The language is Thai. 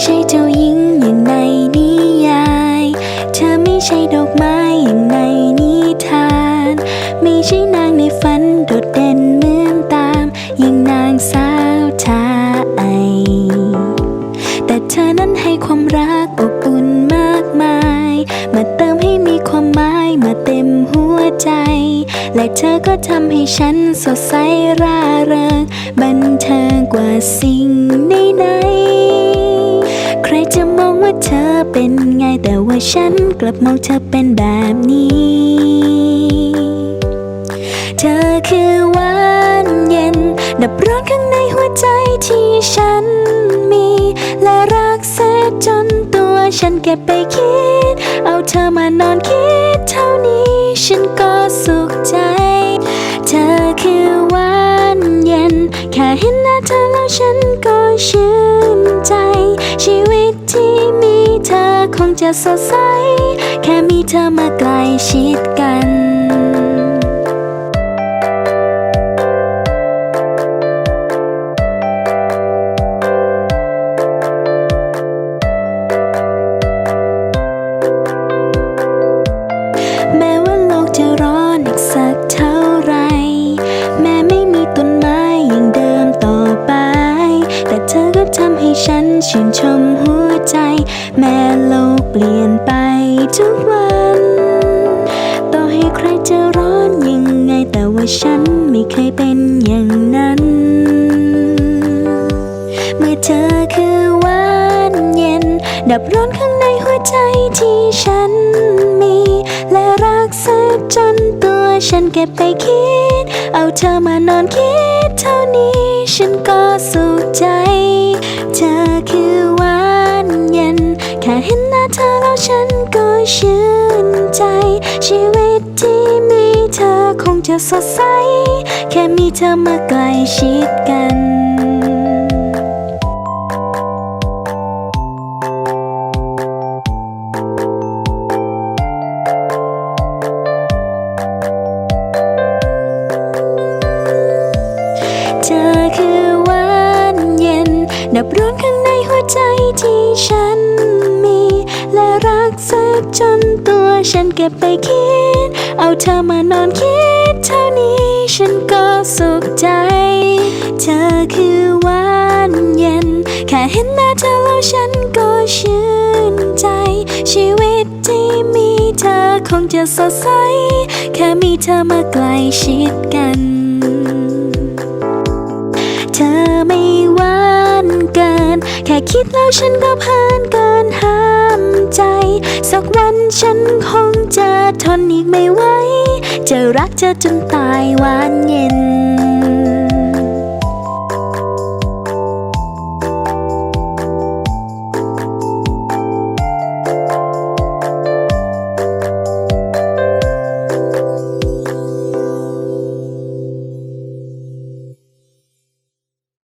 ใช่เจ้าหญิงอย่างในนิยาย เธอไม่ใช่ดอกไม้อย่างในนิทาน ไม่ใช่นางในฝันโดดเด่นเหมือนตามอย่างนางสาวไทยแต่เธอนั้นให้ความรักอบอุ่นมากมาย มาเติมให้มีความหมายมาเต็มหัวใจ และเธอก็ทำให้ฉันสดใสร่าเริง บันเทิงกว่าสิ่งไหน เธอเป็นไงแต่ว่าฉันกลับมองเธอเป็นแบบนี้ เธอคือหวานเย็น ดับร้อนข้างในหัวใจที่ฉันมี และรักเสียจนตัวฉันเก็บไปคิด เอาเธอมานอนคิดเท่านี้ ฉันก็สุขใจ เธอคือหวานเย็น แค่เห็นหน้าเธอแล้วฉันก็ชื่น คงจะสดใส แค่มีเธอมาใกล้ชิดกัน ชื่นชมหัวใจ แม้โลกเปลี่ยนไปทุกวัน ต่อให้ใครจะร้อนยังไง แต่ว่าฉันไม่เคยเป็นอย่างนั้น เมื่อเธอคือหวานเย็น ดับร้อนข้างในหัวใจที่ฉันมี และรักสียจนตัวฉันเก็บไปคิด เอาเธอมานอนคิดเท่านี้ ฉันก็สุขใจ เธอแล้วฉันก็ชื่นใจ ชีวิตที่มีเธอคงจะสดใส แค่มีเธอมาใกล้ชิดกันเธอคือวานเย็น ดับร้อนข้างในหัวใจที่ฉัน จนตัวฉันเก็บไปคิด เอาเธอมานอนคิด เท่านี้ฉันก็สุขใจ เธอคือหวานเย็น แค่เห็นหน้าเธอแล้วฉันก็ชื่นใจ ชีวิตที่มีเธอคงจะสดใส แค่มีเธอมาใกล้ชิดกัน เธอไม่หวานเกิน แค่คิดแล้วฉันก็เพลินเกินห้ามใจ สักวัน ฉันคงจะทนอีกไม่ไหว จะรักเธอจนตายหวานเย็น